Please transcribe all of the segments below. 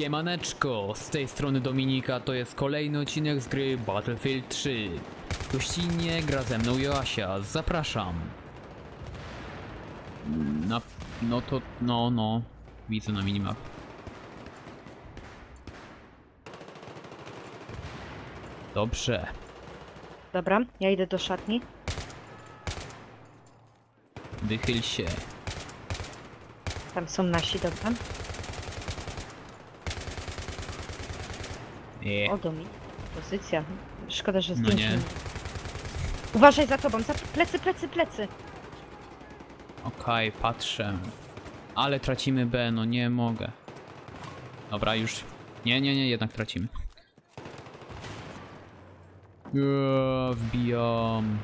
Siemaneczko, z tej strony Dominika, to jest kolejny odcinek z gry Battlefield 3. Gościnnie gra ze mną Joasia, zapraszam. Na, no to, no, no, widzę na minimap. Dobrze, Dobra, ja idę do szatni. wychyl się. Tam są nasi, dobra. Nie. O, Domi. Pozycja. Szkoda, że No nie. Uważaj za tobą, za plecy, plecy, plecy. Okej, patrzę. Ale tracimy B, no nie mogę. Dobra, już. Nie, nie, nie, jednak tracimy. Eee, wbijam.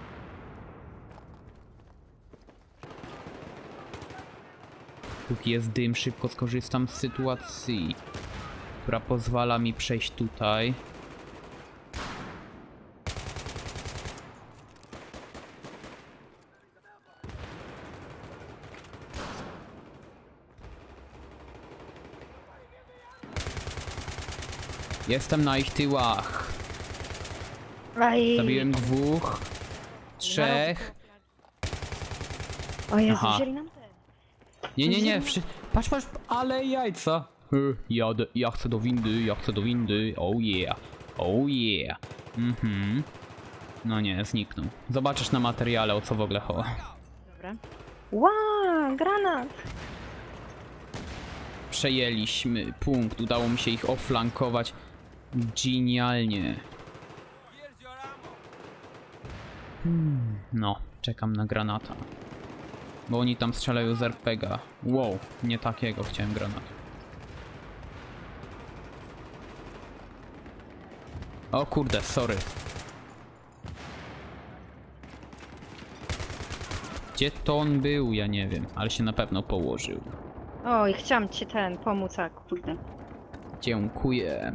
Póki jest dym, szybko skorzystam z sytuacji, która pozwala mi przejść tutaj. Jestem na ich tyłach. Aj. Zabiłem dwóch, trzech. O Jezu, Aha. wzięli nam te. Nie, nie, nie, wszy... patrz, patrz, ale jajca. Jadę, ja chcę do windy, ja chcę do windy, oh yeah, oh yeah. Mhm. No nie, zniknął. Zobaczysz na materiale o co w ogóle chodzi. Dobra. Ła, granat. Przejęliśmy punkt, udało mi się ich oflankować genialnie. Hmm, no, czekam na granata. Bo oni tam strzelają z RPGa. Wow, nie takiego chciałem granat. O kurde, sorry. Gdzie to on był? Ja nie wiem, ale się na pewno położył. Oj, chciałam ci ten pomóc, a kurde. Dziękuję.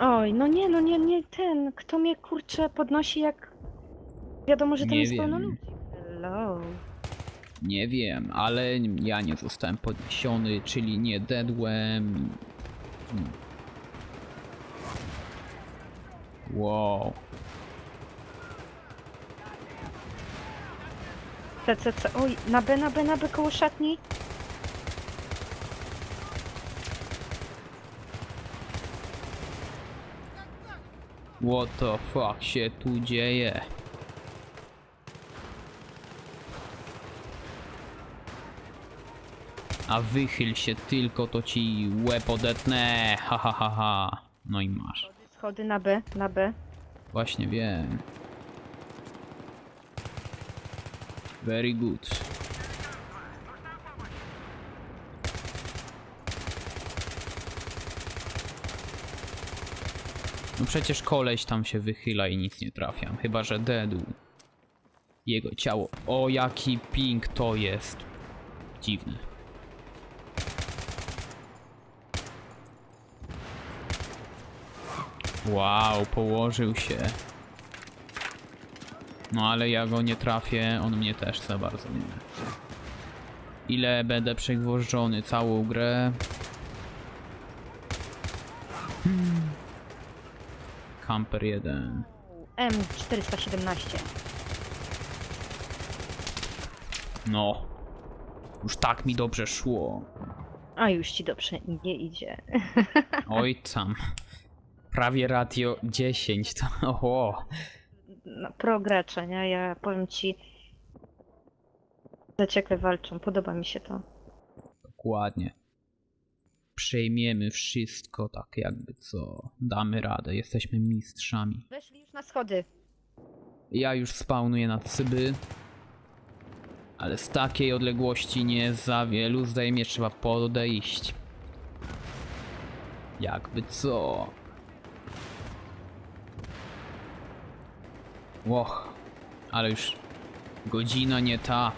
Oj, no nie, no nie, nie ten. Kto mnie kurczę podnosi jak... Wiadomo, że tam Nie jest pełno wiem. ludzi. Hello. Nie wiem, ale ja nie zostałem podniesiony, czyli nie dedłem. Hmm. Wow. C, C, C. Oj, na B, na B, na B koło szatni. What the fuck się tu dzieje? A wychyl się tylko, to ci łeb odetnę. Ha ha ha ha. No i masz. Schody, na B, na B. Właśnie wiem. Very good. No przecież koleś tam się wychyla i nic nie trafiam. Chyba, że dedu. Jego ciało. O, jaki ping to jest. Dziwny. Wow, położył się. No ale ja go nie trafię, on mnie też za bardzo nie. Ile będę przegwożdżony całą grę? Hmm. Camper 1. M417. No. Już tak mi dobrze szło. A już ci dobrze nie idzie. Oj tam. Prawie ratio 10 to... Oho. No, pro gracze, nie? Ja powiem ci... Zaciekle walczą, podoba mi się to. Dokładnie. Przejmiemy wszystko tak jakby co. Damy radę, jesteśmy mistrzami. Weszli już na schody. Ja już spawnuję na cyby. Ale z takiej odległości nie za wielu zdaje mi się trzeba podejść. Jakby co. Łoch. Ale już godzina nie ta.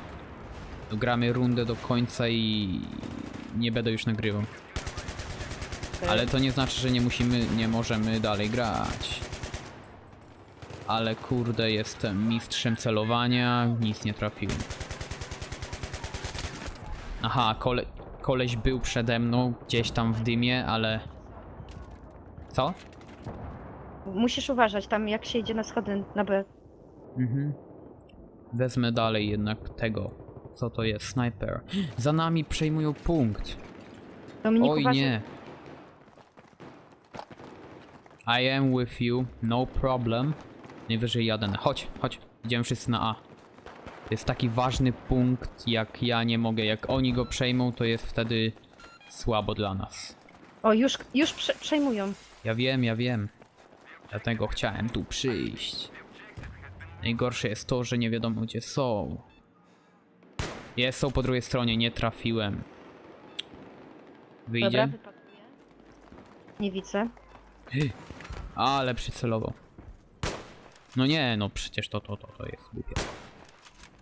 Dogramy rundę do końca i nie będę już nagrywał. Ale to nie znaczy, że nie musimy, nie możemy dalej grać. Ale kurde, jestem mistrzem celowania, nic nie trafiłem. Aha, kole... koleś był przede mną, gdzieś tam w dymie, ale... Co? Musisz uważać tam, jak się idzie na schody na B. Mhm. Wezmę dalej jednak tego. Co to jest? Sniper. Za nami przejmują punkt. Dominik, Oj uważaj. nie. I am with you, no problem. Najwyżej jadę. Chodź, chodź. Idziemy wszyscy na A. To jest taki ważny punkt, jak ja nie mogę. Jak oni go przejmą, to jest wtedy słabo dla nas. O, już, już prze przejmują. Ja wiem, ja wiem. Dlatego chciałem tu przyjść. Najgorsze jest to, że nie wiadomo gdzie są. Jest, są po drugiej stronie, nie trafiłem. Dobra, Wyjdzie? wypakuję. Nie widzę. Ale przycelował. No nie, no przecież to, to, to, to jest głupie.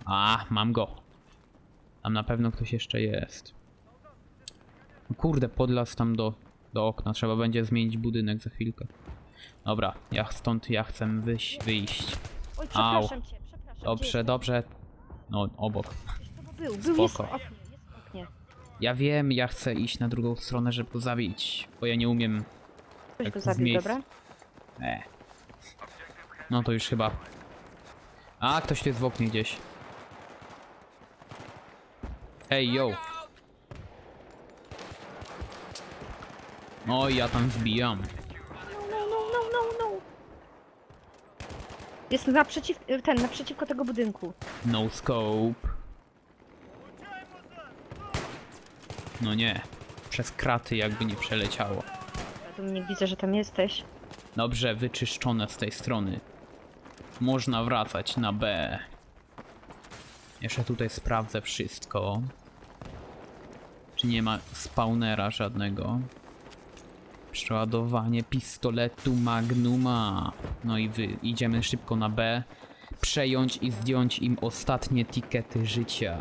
A, mam go. Tam na pewno ktoś jeszcze jest. No kurde, podlas tam do, do okna. Trzeba będzie zmienić budynek za chwilkę. Dobra, ja stąd ja chcę wyjść. wyjść. Oj, przepraszam cię, przepraszam. Dobrze, dobrze. No, obok. Gdzie? Był, był, jest Spoko. oknie, jest oknie. Ja wiem, ja chcę iść na drugą stronę, żeby go zabić. Bo ja nie umiem. Ktoś Tak go z zabił, miejsca. dobra? E. No to już chyba. A, ktoś tu jest w oknie gdzieś. Hej, yo. Oj, ja tam wbijam. No, no, no, no, no, no. Jest naprzeciw, ten, naprzeciwko tego budynku. No scope. No nie. Przez kraty jakby nie przeleciało. Ja Dominik, widzę, że tam jesteś. Dobrze, wyczyszczone z tej strony. Można wracać na B. Jeszcze tutaj sprawdzę wszystko. Czy nie ma spawnera żadnego. Przeładowanie pistoletu Magnuma. No i wy idziemy szybko na B. Przejąć i zdjąć im ostatnie tikety życia.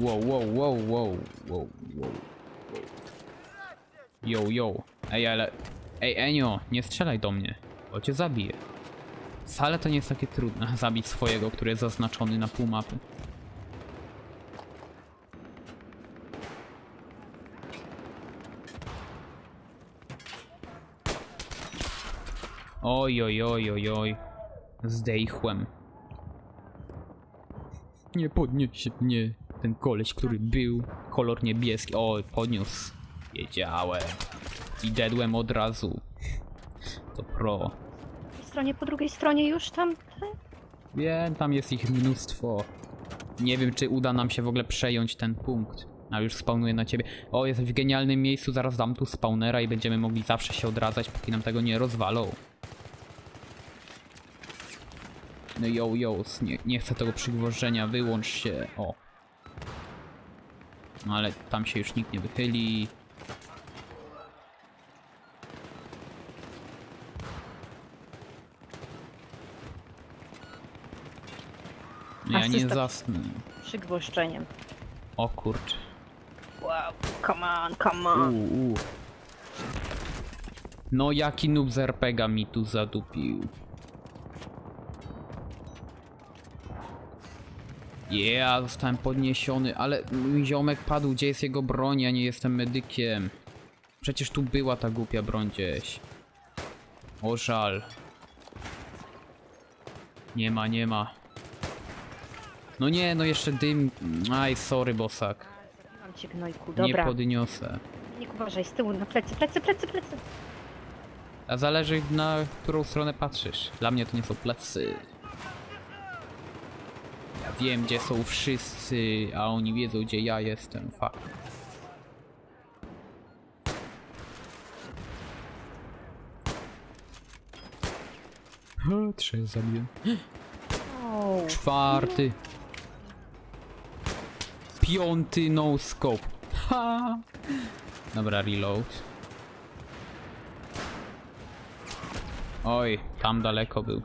Wow, wow, wow, wow, wow, wow. Yo, yo. Ej, ale... Ej, Enio, nie strzelaj do mnie, bo cię zabiję. Wcale to nie jest takie trudne, zabić swojego, który jest zaznaczony na pół mapy. Oj, oj, oj, oj, oj. Zdejchłem. Nie podniesie mnie ten koleś, który był. Kolor niebieski. Oj, podniósł. Wiedziałem. I dedłem od razu. To pro. Po drugiej stronie, po drugiej stronie już tam. Wiem, tam jest ich mnóstwo. Nie wiem, czy uda nam się w ogóle przejąć ten punkt. A już spawnuję na ciebie. O, jesteś w genialnym miejscu, zaraz dam tu spawnera i będziemy mogli zawsze się odradzać, póki nam tego nie rozwalą. No yo, yo, nie, nie chcę tego przygwożdżenia, wyłącz się. O. No ale tam się już nikt nie wychyli. Ja nie zasnę. Przygwoszczeniem. O kurcz. Wow, come on, come on. No jaki noob z RPGa mi tu zadupił. Yeah, zostałem podniesiony, ale mój ziomek padł, gdzie jest jego broń, ja nie jestem medykiem. Przecież tu była ta głupia broń gdzieś. O żal. Nie ma, nie ma. No nie, no jeszcze dym. Aj, sorry, bosak. Zabiłam cię, gnojku. Nie podniosę. Dominik, uważaj, z tyłu, na plecy, plecy, plecy, plecy. A zależy na którą stronę patrzysz. Dla mnie to nie są plecy. Ja wiem gdzie są wszyscy, a oni wiedzą gdzie ja jestem. Fuck. Trzech zabiłem. Czwarty. Piąty no scope. Ha! Dobra, reload. Oj, tam daleko był.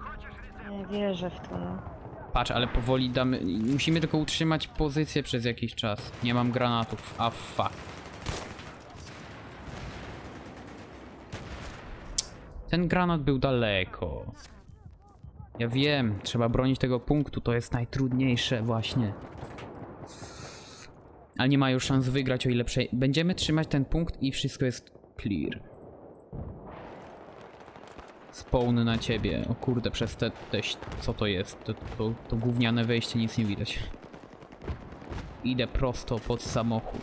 nie wierzę w to. no. Patrz, ale powoli damy. Musimy tylko utrzymać pozycję przez jakiś czas. Nie mam granatów. A fuck. Ten granat był daleko. Ja wiem, trzeba bronić tego punktu, to jest najtrudniejsze właśnie. Ale nie mają szans wygrać, o ile prze... Będziemy trzymać ten punkt i wszystko jest clear. Spawn na ciebie. O kurde, przez te... te co to jest? To, to, to gówniane wejście, nic nie widać. Idę prosto pod samochód.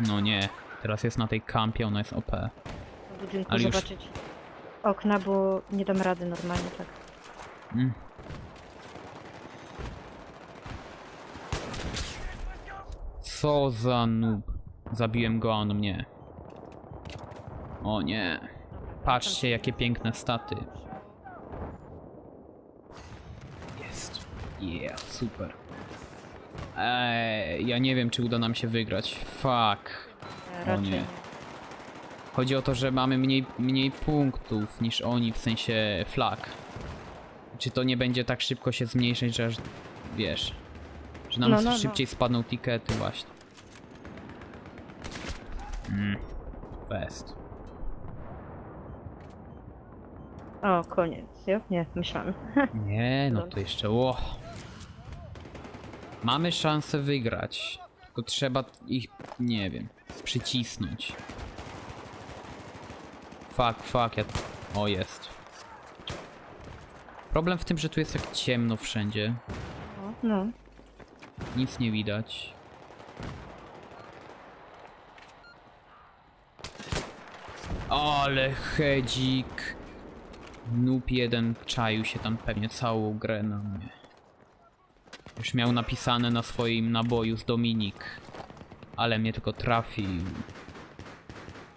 No nie, teraz jest na tej kampie, ona jest OP. W budynku Ale już- zobaczyć okna, bo nie dam rady normalnie tak. Mm. Co za noob. Zabiłem go, a on mnie. O nie. Patrzcie, jakie piękne staty. Jest. Yeah, super. Eee, ja nie wiem, czy uda nam się wygrać. Fuck. O nie. Chodzi o to, że mamy mniej, mniej punktów niż oni, w sensie flag. Czy to nie będzie tak szybko się zmniejszać, że aż, wiesz, że nam No, no, no. szybciej spadną tikety właśnie. Mm. Fest. O, koniec. Jo? Nie, myślałem. Nie, no to jeszcze, ło. Mamy szansę wygrać. Tylko trzeba ich, nie wiem, przycisnąć. Fuck, fuck, ja... O, jest. Problem w tym, że tu jest tak ciemno wszędzie. O, no. Nic nie widać. Ale hedzik. Noob jeden czaił się tam pewnie całą grę na mnie. Już miał napisane na swoim naboju z Dominik. Ale mnie tylko trafił.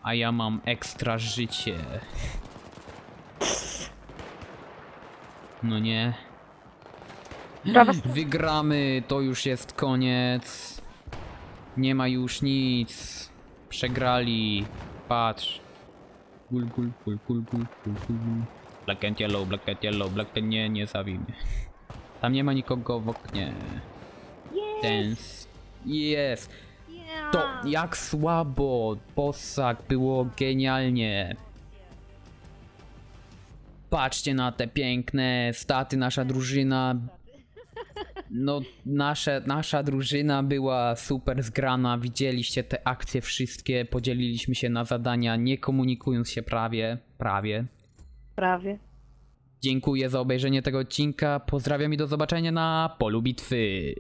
A ja mam ekstra życie. No nie. Wygramy, to już jest koniec. Nie ma już nic. Przegrali. Patrz. Gul, gul, gul, gul, gul, gul, gul. gul. Black and yellow, black and yellow, black and nie, nie zabij mnie. Tam nie ma nikogo w oknie. Dance. Jest. To jak słabo. Possak było genialnie. Patrzcie na te piękne staty, nasza drużyna. No, nasze, nasza drużyna była super zgrana. Widzieliście te akcje wszystkie. Podzieliliśmy się na zadania, nie komunikując się prawie. Prawie. Prawie. Dziękuję za obejrzenie tego odcinka. Pozdrawiam i do zobaczenia na polu bitwy.